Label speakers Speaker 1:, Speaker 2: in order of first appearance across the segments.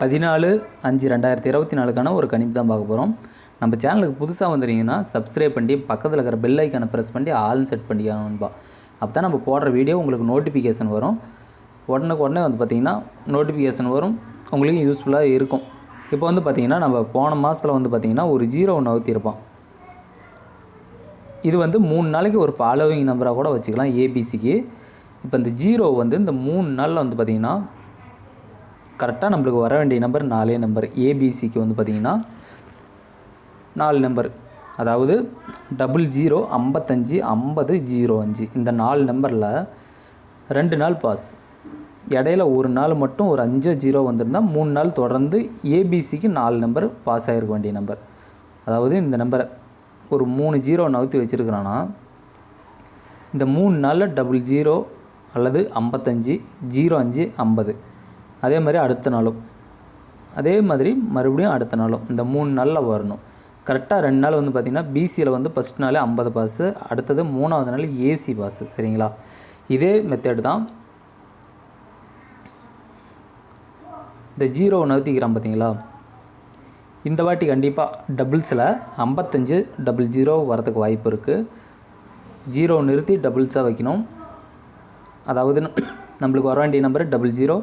Speaker 1: பதினாலு அஞ்சு ரெண்டாயிரத்தி இருபத்தி நாலுக்கான ஒரு கணிப்பு தான் பார்க்க போகிறோம் நம்ம சேனலுக்கு புதுசாக வந்துட்டீங்கன்னா சப்ஸ்கிரைப் பண்ணி பக்கத்தில் இருக்கிற பெல் ஐக்கானை ப்ரெஸ் பண்ணி ஆல் செட் பண்ணிக்கணும்பா அப்போ தான் நம்ம போடுற வீடியோ உங்களுக்கு நோட்டிஃபிகேஷன் வரும். உடனுக்கு உடனே வந்து பார்த்திங்கன்னா நோட்டிஃபிகேஷன் வரும். உங்களுக்கு யூஸ்ஃபுல்லாக இருக்கும். இப்போ வந்து பார்த்திங்கன்னா நம்ம போன மாதத்தில் வந்து பார்த்திங்கன்னா ஒரு ஜீரோ ஒன்று அவுத்திருப்பான் இது வந்து மூணு நாளைக்கு ஒரு ஃபாலோவிங் நம்பராக கூட வச்சுக்கலாம் ஏபிசிக்கு இப்போ இந்த ஜீரோ வந்து இந்த மூணு நாளில் வந்து பார்த்திங்கன்னா கரெக்டாக நம்மளுக்கு வர வேண்டிய நம்பர் நாலே நம்பர் ஏபிசிக்கு வந்து பார்த்திங்கன்னா நாலு நம்பர் அதாவது டபுள் ஜீரோ ஐம்பத்தஞ்சு ஐம்பது ஜீரோ அஞ்சு. இந்த நாலு நம்பரில் ரெண்டு நாள் பாஸ் இடையில ஒரு நாள் மட்டும் ஒரு அஞ்சோ ஜீரோ வந்திருந்தால் மூணு நாள் தொடர்ந்து ஏபிசிக்கு நாலு நம்பர் பாஸ் ஆகிருக்க வேண்டிய நம்பர் அதாவது இந்த நம்பரை ஒரு மூணு ஜீரோ நவுத்தி வச்சுருக்கிறான்னா இந்த மூணு நாளில் டபுள் ஜீரோ அல்லது ஐம்பத்தஞ்சு ஜீரோ அஞ்சு ஐம்பது. அதே மாதிரி அடுத்த நாளும். அதே மாதிரி மறுபடியும் அடுத்த நாளும். இந்த மூணு நாளில் வரணும். கரெக்டாக ரெண்டு நாள் வந்து பார்த்திங்கன்னா பிசியில் வந்து ஃபஸ்ட் நாள் ஐம்பது பாஸு அடுத்தது மூணாவது நாள் ஏசி பாஸு சரிங்களா? இதே மெத்தேடு தான். இந்த ஜீரோ நவுத்திக்கிறான் பார்த்தீங்களா இந்த வாட்டி கண்டிப்பாக டபுள்ஸில் ஐம்பத்தஞ்சு டபுள் ஜீரோ வரதுக்கு வாய்ப்பு இருக்குது ஜீரோ நிறுத்தி டபுள்ஸாக வைக்கணும். அதாவது நம்மளுக்கு வர வேண்டிய நம்பர் டபுள் ஜீரோ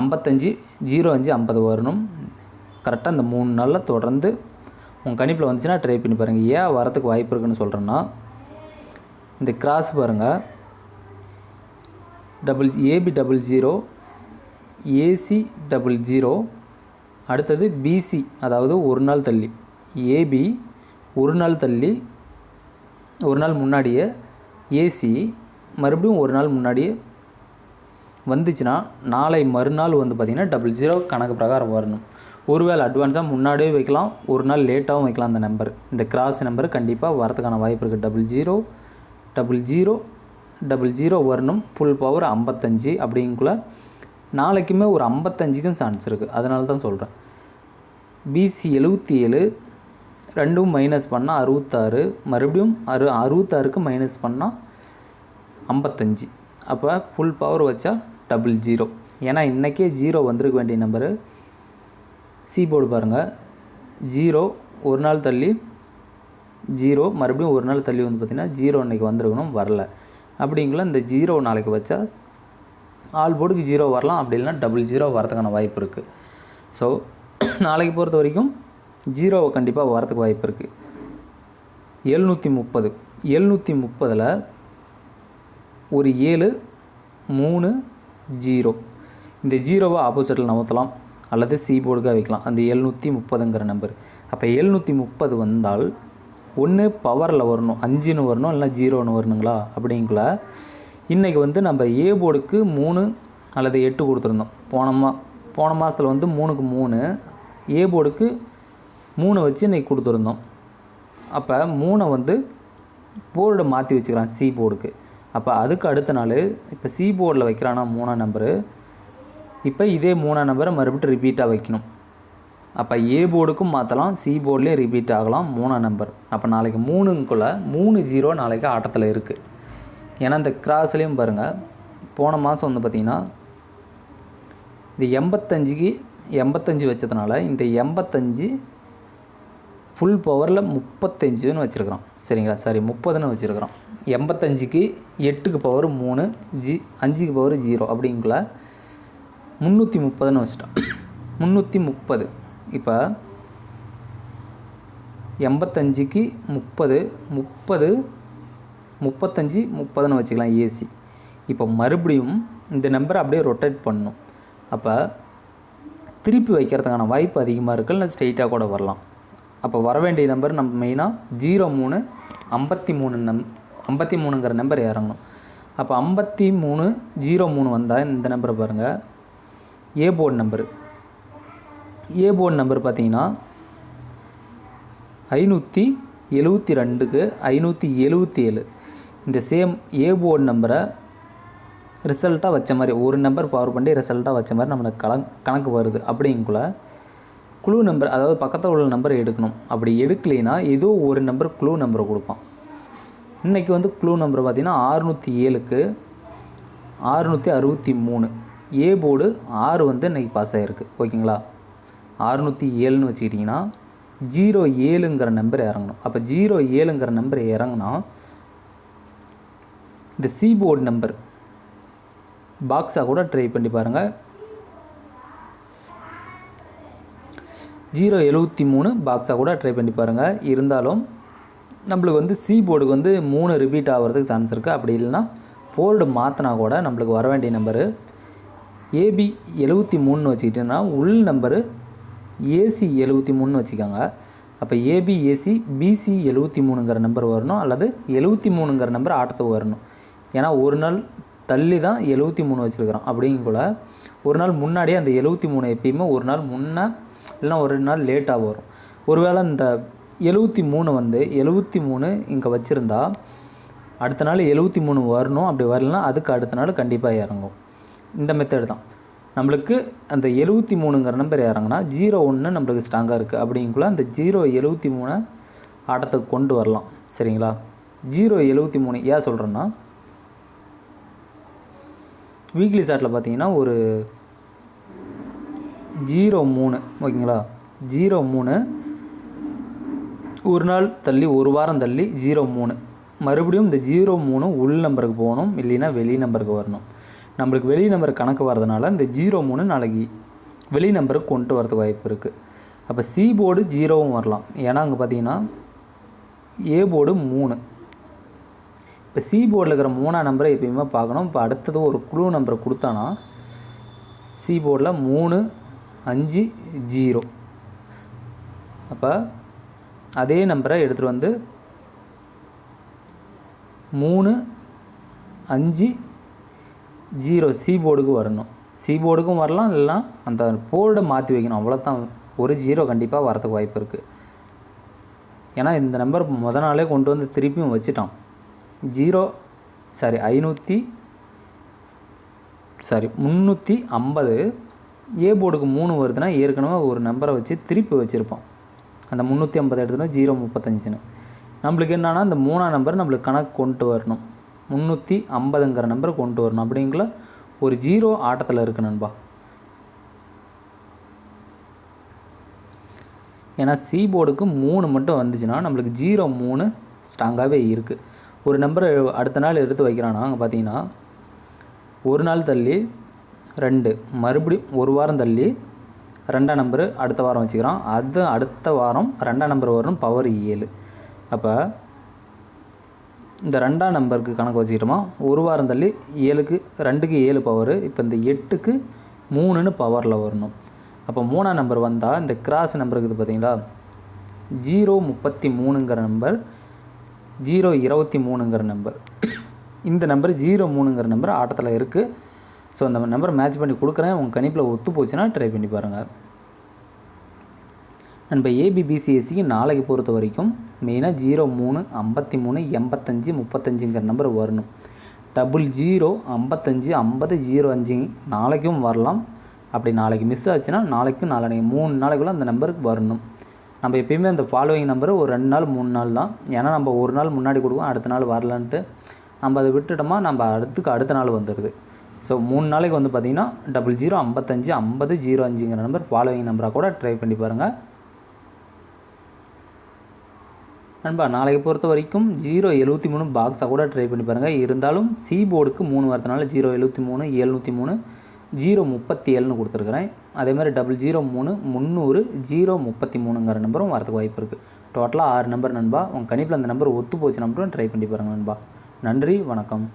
Speaker 1: ஐம்பத்தஞ்சு ஜீரோ அஞ்சு ஐம்பது வரணும். கரெக்டாக இந்த மூணு நாளில் தொடர்ந்து உங்கள் கணிப்பில் வந்துச்சுன்னா ட்ரை பண்ணி பாருங்கள் ஏன் வரத்துக்கு வாய்ப்பு இருக்குன்னு சொல்கிறேன்னா இந்த கிராஸ் பாருங்கள் double AB double zero AC double zero அடுத்தது பிசி அதாவது ஒரு நாள் தள்ளி. ஏபி ஒரு நாள் தள்ளி ஒரு நாள் முன்னாடியே ஏசி மறுபடியும் ஒரு நாள் முன்னாடியே வந்துச்சுன்னா நாளை மறுநாள் வந்து பார்த்திங்கன்னா டபுள் ஜீரோ கணக்கு பிரகாரம் வரணும். ஒருவேளை அட்வான்ஸாக முன்னாடியே வைக்கலாம் ஒரு நாள் லேட்டாகவும் வைக்கலாம் அந்த நம்பர் இந்த கிராஸ் நம்பர் கண்டிப்பாக வரதுக்கான வாய்ப்பு இருக்குது double zero double zero double zero வரணும். ஃபுல் பவர் ஐம்பத்தஞ்சு அப்படிங்குள்ள நாளைக்குமே ஒரு ஐம்பத்தஞ்சுக்கும் சான்ஸ் இருக்குது அதனால தான் சொல்கிறேன் பிசி எழுபத்தி ஏழு ரெண்டும் மைனஸ் பண்ணால் அறுபத்தாறு மறுபடியும் அறு அறுபத்தாறுக்கு மைனஸ் பண்ணால் ஐம்பத்தஞ்சு. அப்போ ஃபுல் பவர் வச்சா டபுள் ஜீரோ ஏன்னா இன்றைக்கே ஜீரோ வந்திருக்க வேண்டிய நம்பரு சி போர்டு பாருங்கள் ஜீரோ ஒரு நாள் தள்ளி ஜீரோ மறுபடியும் ஒரு நாள் தள்ளி வந்து பார்த்திங்கன்னா ஜீரோ இன்றைக்கி வந்திருக்கணும் வரல. அப்படிங்களா? இந்த ஜீரோ நாளைக்கு வச்சா ஆல் போர்டுக்கு ஜீரோ வரலாம். அப்படி இல்லைனா டபுள் ஜீரோ வரதுக்கான வாய்ப்பு இருக்குது ஸோ நாளைக்கு பொறுத்த வரைக்கும் ஜீரோ கண்டிப்பாக வரதுக்கு வாய்ப்பு இருக்குது எழுநூற்றி முப்பது. எழுநூற்றி முப்பதில் ஒரு ஏழு மூணு ஜீரோ. இந்த ஜீரோவை ஆப்போசிட்டில் நகர்த்தலாம் அல்லது சி போர்டுக்காக வைக்கலாம். அந்த எழுநூற்றி முப்பதுங்கிற நம்பர் அப்போ எழுநூற்றி முப்பது வந்தால் ஒன்று பவரில் வரணும் அஞ்சுன்னு வரணும் இல்லைனா ஜீரோன்னு வரணுங்களா? அப்படிங்கள இன்றைக்கி வந்து நம்ம ஏ போர்டுக்கு மூணு அல்லது எட்டு கொடுத்துருந்தோம். போன மா போன மாதத்தில் வந்து மூணுக்கு மூணு ஏ போர்டுக்கு மூணு வச்சு இன்றைக்கி கொடுத்துருந்தோம். அப்போ மூணை வந்து போர்டை மாற்றி வச்சுக்கிறான் சி போர்டுக்கு. அப்போ அதுக்கு அடுத்த நாள் இப்போ சி போர்டில் வைக்கிறானா மூணாம் நம்பரு இப்போ இதே மூணாம் நம்பரை மறுபடியும் ரிப்பீட்டாக வைக்கணும். அப்போ ஏ போர்டுக்கும் மாற்றலாம் சி போர்ட்லேயும் ரிப்பீட் ஆகலாம் மூணாம் நம்பர் அப்போ நாளைக்கு மூணுக்குள்ளே மூணு ஜீரோ நாளைக்கு ஆட்டத்தில் இருக்குது ஏன்னா இந்த கிராஸ்லேயும் பாருங்கள் போன மாதம் வந்து பார்த்திங்கன்னா இந்த எண்பத்தஞ்சுக்கு எண்பத்தஞ்சு வச்சதுனால இந்த எண்பத்தஞ்சு ஃபுல் பவரில் முப்பத்தஞ்சுன்னு வச்சுருக்குறோம். சரிங்களா? சாரி முப்பதுன்னு வச்சுருக்குறோம். எண்பத்தஞ்சுக்கு எட்டுக்கு பவர் மூணு ஜி அஞ்சுக்கு பவர் ஜீரோ அப்படிங்குள்ள முந்நூற்றி முப்பதுன்னு வச்சுட்டோம். முந்நூற்றி முப்பது. இப்போ எண்பத்தஞ்சுக்கு முப்பது முப்பது முப்பத்தஞ்சு முப்பதுன்னு வச்சுக்கலாம் ஏசி இப்போ மறுபடியும் இந்த நம்பரை அப்படியே ரொட்டேட் பண்ணணும் அப்போ திருப்பி வைக்கிறதுக்கான வாய்ப்பு அதிகமாக இருக்குது ஸ்ட்ரெயிட்டாக கூட வரலாம். அப்போ வர வேண்டிய நம்பர் நம்ம மெயினாக ஜீரோ மூணு ஐம்பத்தி மூணு நம் ஐம்பத்தி மூணுங்கிற நம்பர் இறங்கணும். அப்போ ஐம்பத்தி மூணு ஜீரோ மூணு வந்தால் இந்த நம்பரை பாருங்கள் A board number A board number பார்த்தீங்கன்னா ஐநூற்றி எழுபத்தி ரெண்டுக்கு ஐநூற்றி எழுபத்தி ஏழு. இந்த சேம் ஏ போர்டு நம்பரை ரிசல்ட்டாக வச்ச மாதிரி ஒரு நம்பர் பவர் பண்ணி ரிசல்ட்டாக வச்ச மாதிரி நம்மளுக்கு கல கணக்கு வருது. அப்படிங்குள்ள குழு நம்பர் அதாவது பக்கத்தில் உள்ள நம்பரை எடுக்கணும். அப்படி எடுக்கலைன்னா ஏதோ ஒரு நம்பர் குழு நம்பரை கொடுப்பான். இன்றைக்கி வந்து குழு நம்பர் பார்த்திங்கன்னா ஆறுநூற்றி ஏழுக்கு ஆறுநூற்றி அறுபத்தி மூணு. ஏ போர்டு ஆறு வந்து இன்றைக்கி பாஸ் ஆகிருக்கு ஓகேங்களா? அறுநூற்றி ஏழுன்னு வச்சுக்கிட்டிங்கன்னா ஜீரோ ஏழுங்கிற நம்பர் இறங்கணும். அப்போ ஜீரோ ஏழுங்கிற நம்பர் இறங்கினா இந்த சி போர்டு நம்பர் பாக்ஸாக கூட ட்ரை பண்ணி பாருங்கள் ஜீரோ எழுபத்தி மூணு பாக்ஸாக கூட ட்ரை பண்ணி பாருங்கள் இருந்தாலும் நம்மளுக்கு வந்து சி போர்டுக்கு வந்து மூணு ரிப்பீட் ஆகிறதுக்கு சான்ஸ் இருக்குது அப்படி இல்லைன்னா போர்டு மாற்றினா கூட நம்மளுக்கு வர வேண்டிய நம்பரு ஏபி எழுபத்தி மூணுன்னு வச்சுக்கிட்டோன்னா உள் நம்பரு ஏசி எழுபத்தி மூணுன்னு வச்சுக்கோங்க. அப்போ ஏபி ஏசி பிசி எழுபத்தி மூணுங்கிற நம்பர் வரணும். அல்லது எழுபத்தி மூணுங்கிற நம்பர் ஆட்டத்துக்கு வரணும். ஏன்னா ஒரு நாள் தள்ளி தான் எழுபத்தி மூணு வச்சுருக்கிறோம். அப்படிங்கக்குள்ள ஒரு நாள் முன்னாடியே அந்த எழுபத்தி மூணு எப்பயுமே ஒரு நாள் முன்னே இல்லைனா ஒரு நாள் லேட்டாக வரும். ஒருவேளை இந்த எழுபத்தி மூணு வந்து எழுபத்தி மூணு இங்கே வச்சுருந்தா அடுத்த நாள் எழுபத்தி மூணு வரணும் அப்படி வரலனா அதுக்கு அடுத்த நாள் கண்டிப்பாக இறங்கும். இந்த மெத்தட் தான். நம்மளுக்கு அந்த எழுபத்தி மூணுங்கிற நம்பர் இறங்கினா ஜீரோ ஒன்று நம்மளுக்கு ஸ்ட்ராங்காக இருக்குது அப்படிங்குள்ள அந்த ஜீரோ எழுபத்தி மூணை ஆட்டத்துக்கு கொண்டு வரலாம். சரிங்களா? ஜீரோ எழுபத்தி மூணு ஏன் சொல்கிறேன்னா வீக்லி சாட்டில் பார்த்தீங்கன்னா ஒரு ஜீரோ மூணு ஓகேங்களா? ஜீரோ மூணு. ஒரு நாள் தள்ளி ஒரு வாரம் தள்ளி ஜீரோ மூணு. மறுபடியும் இந்த ஜீரோ மூணு உள் நம்பருக்கு போகணும் இல்லைன்னா வெளி நம்பருக்கு வரணும். நம்மளுக்கு வெளி நம்பர் கணக்கு வரதுனால இந்த ஜீரோ மூணு நாளைக்கு வெளி நம்பருக்கு கொண்டு வரதுக்கு வாய்ப்பு இருக்குது அப்போ சி போர்டு ஜீரோவும் வரலாம். ஏன்னா அங்கே பார்த்தீங்கன்னா ஏ போர்டு மூணு. இப்போ சி போர்டில் இருக்கிற மூணாம் நம்பரை எப்பயுமே பார்க்கணும். இப்போ அடுத்தது ஒரு குழு நம்பரை கொடுத்தானா சி போர்டில் மூணு அஞ்சு ஜீரோ. அப்போ அதே நம்பரை எடுத்துகிட்டு வந்து மூணு அஞ்சு ஜீரோ சி போர்டுக்கு வரணும். சி போர்டுக்கும் வரலாம் இல்லைனா அந்த போர்டை மாற்றி வைக்கணும். அவ்வளோதான் ஒரு ஜீரோ கண்டிப்பாக வரதுக்கு வாய்ப்பு இருக்குது ஏன்னா இந்த நம்பர் முத நாளே கொண்டு வந்து திருப்பியும் வச்சுட்டான். ஜீரோ சாரி ஐநூற்றி சாரி முந்நூற்றி ஐம்பது ஏ போர்டுக்கு மூணு வருதுன்னா ஏற்கனவே ஒரு நம்பரை வச்சு திருப்பி வச்சுருப்பான் அந்த முந்நூற்றி ஐம்பது எடுத்துனா ஜீரோ முப்பத்தஞ்சுன்னு. நம்மளுக்கு என்னென்னா அந்த மூணாம் நம்பர் நம்மளுக்கு கணக்கு கொண்டு வரணும். முந்நூற்றி ஐம்பதுங்கிற நம்பரை கொண்டு வரணும். அப்படிங்கிற ஒரு ஜீரோ ஆட்டத்தில் இருக்குது நண்பா. ஏன்னா சி போர்டுக்கு மூணு மட்டும் வந்துச்சுன்னா நம்மளுக்கு ஜீரோ மூணு ஸ்ட்ராங்காகவே இருக்குது ஒரு நம்பரை அடுத்த நாள் எடுத்து வைக்கிறானா. அங்கே பார்த்தீங்கன்னா ஒரு நாள் தள்ளி ரெண்டு. மறுபடியும் ஒரு வாரம் தள்ளி ரெண்டாம் நம்பரு அடுத்த வாரம் வச்சுக்கிறோம். அது அடுத்த வாரம் ரெண்டாம் நம்பர் வரும் பவர் ஏழு. அப்போ இந்த ரெண்டாம் நம்பருக்கு கணக்கு வச்சுக்கிட்டோமா? ஒரு வாரம் தள்ளி ஏழுக்கு ரெண்டுக்கு ஏழு பவர் இப்போ இந்த எட்டுக்கு மூணுன்னு பவரில் வரணும். அப்போ மூணாம் நம்பர் வந்தால் இந்த கிராஸ் நம்பர் இருக்குது பார்த்தீங்களா ஜீரோ முப்பத்தி மூணுங்கிற நம்பர் ஜீரோ இருபத்தி மூணுங்கிற நம்பர் இந்த நம்பர் ஜீரோ மூணுங்கிற நம்பர் ஆட்டத்தில் இருக்குது ஸோ அந்த நம்பர் மேட்ச் பண்ணி கொடுக்குறேன். உங்கள் கணிப்பில் ஒத்து போச்சுன்னா ட்ரை பண்ணி பாருங்கள் நண்ப ஏபிபிசிஎஸ்சிக்கு நாளைக்கு பொறுத்த வரைக்கும் மெயினாக ஜீரோ மூணு ஐம்பத்தி மூணு எண்பத்தஞ்சு முப்பத்தஞ்சுங்கிற நம்பர் வரணும். டபுள் ஜீரோ ஐம்பத்தஞ்சு ஐம்பது ஜீரோ அஞ்சு நாளைக்கும் வரலாம். அப்படி நாளைக்கு மிஸ் ஆச்சுன்னா நாளைக்கும் நாளைக்கு மூணு நாளைக்குள்ள அந்த நம்பருக்கு வரணும். நம்ம எப்பயுமே அந்த ஃபாலோவிங் நம்பர் ஒரு ரெண்டு நாள் மூணு நாள் தான். ஏன்னா நம்ம ஒரு நாள் முன்னாடி கொடுக்கும் அடுத்த நாள் வரலான்ட்டு. நம்ம அதை விட்டுட்டோமா நம்ம அடுத்துக்கு அடுத்த நாள் வந்துடுது ஸோ மூணு நாளைக்கு வந்து பார்த்திங்கன்னா டபுள் ஜீரோ ஐம்பத்தஞ்சு ஐம்பது ஜீரோ அஞ்சுங்கிற நம்பர் ஃபாலோவிங் நம்பராக கூட ட்ரை பண்ணி பாருங்கள் நண்பா நாளைக்கு பொறுத்த வரைக்கும் ஜீரோ எழுபத்தி மூணு பாக்ஸாக கூட ட்ரை பண்ணி பாருங்கள் இருந்தாலும் சி போர்டுக்கு மூணு வரதுனால ஜீரோ எழுபத்தி மூணு எழுநூற்றி மூணு ஜீரோ முப்பத்தி ஏழுன்னு கொடுத்துருக்குறேன். அதேமாதிரி டபுள் ஜீரோ மூணு முந்நூறு ஜீரோ முப்பத்தி மூணுங்கிற நம்பரும் வரதுக்கு வாய்ப்பு இருக்குது டோட்டலாக ஆறு நம்பர் நண்பா. உங்கள் கணிப்பில் அந்த நம்பர் ஒத்து போச்சு நம்பரும் ட்ரை பண்ணி பாருங்கள் நண்பா. நன்றி வணக்கம்.